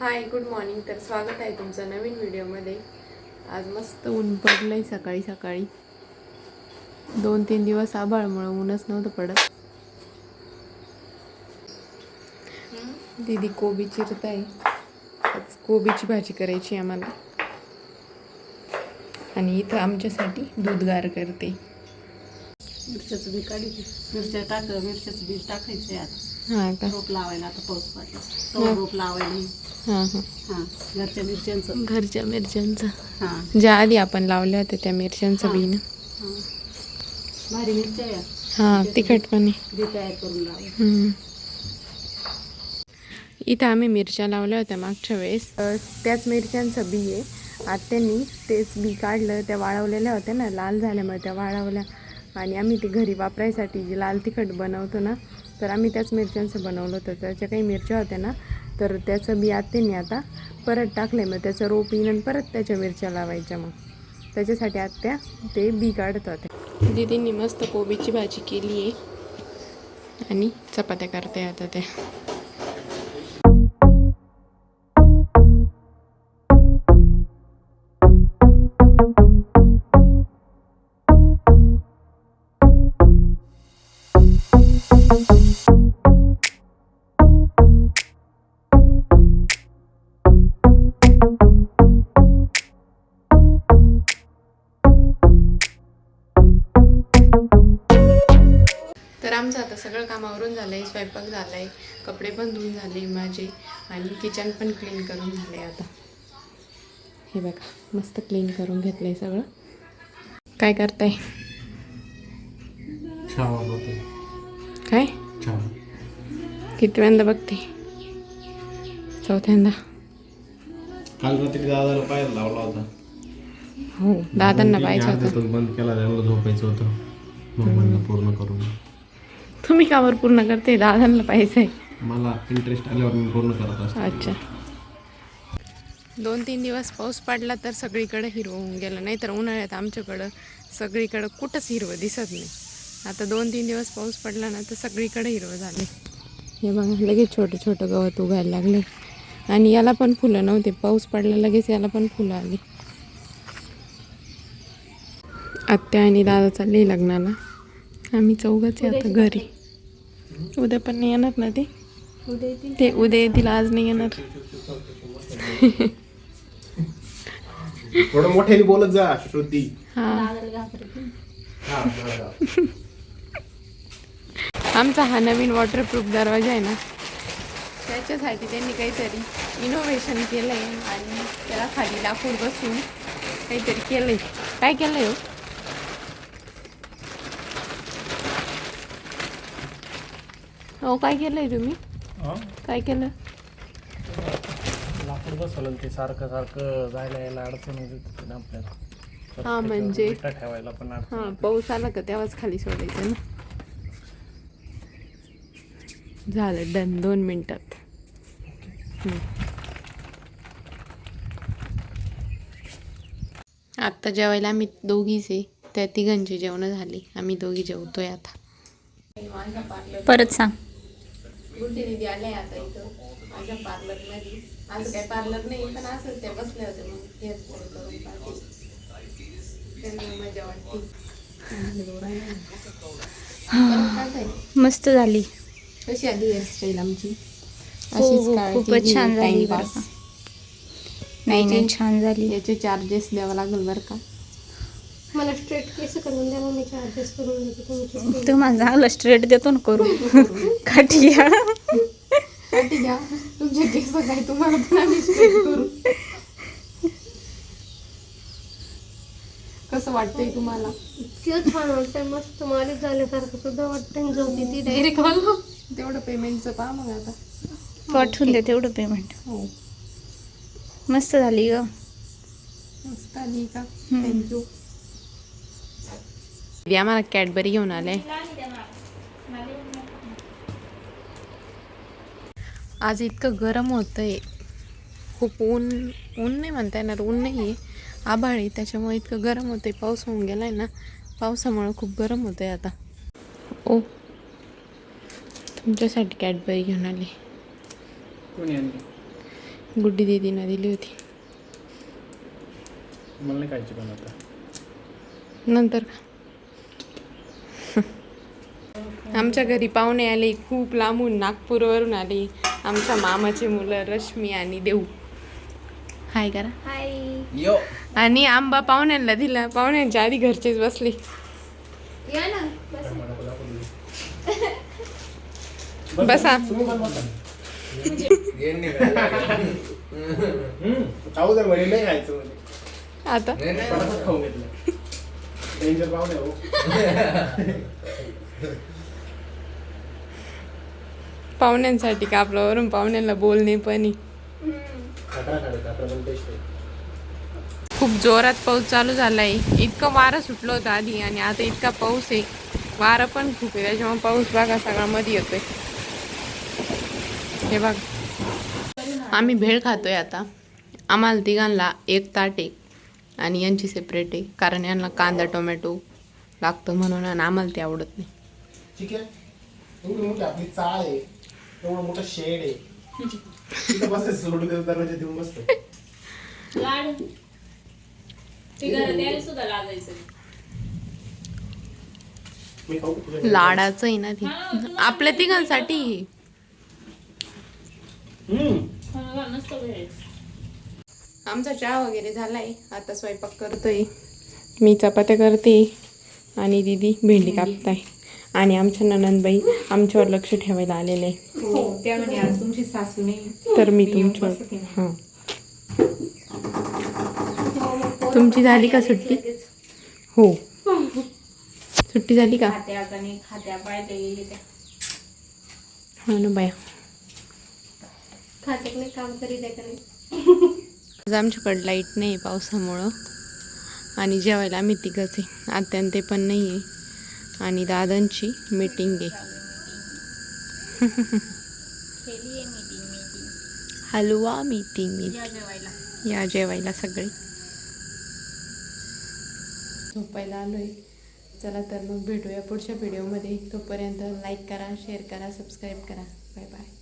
Hi good morning तर स्वागत आहे तुमचं नवीन व्हिडिओमध्ये. आज मस्त ऊन पडलंय सकाळी सकाळी. दोन तीन दिवस आभाळमुळं ऊनच नव्हतं पडत. दीदी कोबी चिरत आहे आज कोबीची भाजी करायची आम्हाला. आणि इथं आमच्यासाठी दूध गार करते. मिरच्याचं बी काढी. मिरच्या टाक मिरच्याचं बी टाकायचं आता हां का? रोप लावायला आता पाऊस पडला. तो रोप लावायला हां हां. हां घरच्या मिरच्यांचं. घरच्या मिरच्यांचं. हां. ज्या आधी आपण लावल्या होत्या त्या मिरच्यांचं. बी ना. हां भारी मिरच्या या हां तिखटपणे बी तयार करून लावा. हम्म. इथं आम्ही मिरच्या लावल्या होत्या मागच्या वेळेस. त्याच मिरच्यांचं बी आहे. आत्यांनी तेच बी काढलं त्या वाळवलेल्या होत्या ना लाल झाल्यामुळे त्या वाळवल्या. आणि आम्ही ती घरी वापरायसाठी जी लाल तिखट बनवतो ना तर आम्ही त्याच मिरच्यांचं बनवलं होतं. त्याच्या काही मिरच्या होत्या ना तर त्याचं बी आत्यांनी आता परत टाकलं मग त्याचं रोप येईन आणि परत त्याच्या मिरच्या लावायच्या मग. त्याच्यासाठी आत्या ते बी काढत होत्या दिदींनी मस्त कोबीची भाजी केली आहे आणि चपात्या करते आता त्या. सगळं कामावरून झालं आहे स्वयंपाक झाला आहे कपडे पण धुवून झाले माझे आणि किचन पण क्लीन करून झाले आता. हे बघा मस्त क्लीन करून घेतलं आहे सगळं. काय करताय? काय? चहा. किती वेळांदा बघते? चौथ्यांदा. काल रात्री दादाला पाहायला लावला होता. हो दादांना पाहिजे होतं. बंद केला झोपायचं होतं. मग म्हणलं पूर्ण करून. तुम्ही कावर पूर्ण करते? दादांना पाहिजे मला इंटरेस्ट आल्यावर मी पूर्ण करत असतो. अच्छा. दोन तीन दिवस पाऊस पडला तर सगळीकडे हिरवं होऊन गेलं. नाही तर उन्हाळ्यात आमच्याकडं सगळीकडं कुठंच हिरवं दिसत नाही. आता दोन तीन दिवस पाऊस पडला ना तर सगळीकडे हिरवं झाले हे बघा लगेच छोटं छोटं गवत उगायला लागले. आणि याला पण फुलं नव्हते. पाऊस पडला लगेच याला पण फुलं आली. आत्या आणि दादा चालले लग्नाला. आम्ही चौघच आहे आता घरी. उद्या पण नाही येणार ना ते? ते उद्या येतील आज नाही येणार. थोडं मोठ्याने बोलत जा श्रुती. हा. हा आमचा हा नवीन वॉटरप्रूफ दरवाजा आहे ना त्याच्यासाठी त्यांनी काहीतरी इनोव्हेशन केलं आहे आणि त्याला खाली लाकूड बसून काहीतरी केलं आहे काय केलं आहे हो काय केलं आहे तुम्ही काय केलं? लाकूड बसवलं ते सारखं सारखं जायला यायला अडचण येत होती ना आपल्याला. हा, म्हणजे? विटा ठेवायला पण अडचण हां पाऊस आला का तेव्हाच खाली सोडायचं ना? झालं डन दोन मिनिटात. हम्म. आत्ता जेवायला आम्ही दोघीच आहे. त्या तिघांची जेवणं झाली. आम्ही दोघी जेवतोय आता. परत सांग. गुड्डी दिदी आले आता इथं. माझ्या पार्लरमध्ये आज काय पार्लर नाही पण असंच ते बसले होते मग हेअर स्टाईल करून पाहते त्यांना मजा वाटते? मस्त झाली. कशी आली हेअरस्टाईल आमची? हो, हो, खूपच छान झाली बरं टाइमपास. का. नाही नाही छान झाली. याचे चार्जेस द्यावं लागेल बरं का? मला स्ट्रेट केस करून द्या मग मी चार्जेस करून देते तुमचे तुम्हाला चांगलं स्ट्रेट देतो ना करू काठिया. साठी घ्या तुमचे केस काय तुम्हाला पण आम्ही straight करू. कसं वाटतंय तुम्हाला? इतकं छान वाटतंय मस्त मालिश झाल्यासारखं सुद्धा वाटतंय झोपी ती डायरेक्ट मला तेवढं पेमेंटचं पहा मग आता. पाठवून दे तेवढं पेमेंट हो. मस्त झाली ग. मस्त आली का? हम्म. थँक्यू आम्हाला कॅडबरी घेऊन आले. आज इतकं गरम होतंय. खूप ऊन ऊन नाही म्हणता येणार ऊन नाही आहे आभाळ आहे त्याच्यामुळे इतकं गरम होतंय. पाऊस होऊन गेलाय ना. पावसामुळे खूप गरम होतंय आता. ओ तुमच्यासाठी कॅडबरी घेऊन आले. गुड्डी दीदीनं दिली होती. मला नाही खायची पण आता नंतर आमच्या घरी पाहुणे आले खूप लांबून नागपूरवरून आले. आमच्या मामाचे मुलं रश्मी आणि देऊ. हाय करा. हाय. यो. आणि आंबा पाहुण्यांना दिला. पाहुण्यांच्या आधी घरचेच बसले. या ना. बस. बसा. खाऊ दर म्हणे नाही खायचं म्हणे आता पटापट खाऊन घेतलं डेंजर पाहुणे हो पाहुण्यांसाठी कापल्यावरून पाहुण्यांना बोलणे पण आहे. खूप जोरात पाऊस चालू झालाय. इतकं वारं सुटलं होतं आधी आणि आता इतका पाऊस आहे. वारं पण खूप आहे. त्याच्यामुळे पाऊस बघा सगळा मध्ये येतोय. हे बघ. आम्ही भेळ खातोय आता. आम्हाला तिघांना एक ताट आहे आणि यांची सेपरेट आहे. कारण यांना कांदा टोमॅटो लागतो म्हणून आणि आम्हाला ते आवडत नाही. ठीक आहे. एवढी मोठी शेड आहे. तिथं बसायचं सोडून देतो दरवाजा देऊन बसतो मी खाऊ तुझ्या लाडाचं आहे ना ते. आपल्या तिघांसाठी. आहे. हम्म. आमचा चहा वगैरे झालाय. आता स्वयंपाक करतोय. मी चपात्या करते आणि दीदी भेंडी. कापताय. आणि आमच्या ननंदबाई आमच्यावर लक्ष ठेवायला आलेले. आहे. हो त्यामध्ये आज तुमची सासू नाही. तर मी तुमच्यावर हां. तुमची झाली का सुट्टी? हो. सुट्टी झाली का? हो ना बाया. आज आमच्याकडे लाइट नाही आहे पावसामुळं. आणि जेवायला आम्ही तिघंच आहे. आत्यान ते पण नाही आहे आणि दादांची मीटिंग आहे. हलवा मीटिंग मीटिंग या जेवायला. सगळे. झोपायला आलोय. चला तर मग भेटूया पुढच्या व्हिडिओमध्ये तोपर्यंत लाईक करा शेअर करा सबस्क्राईब करा. Bye bye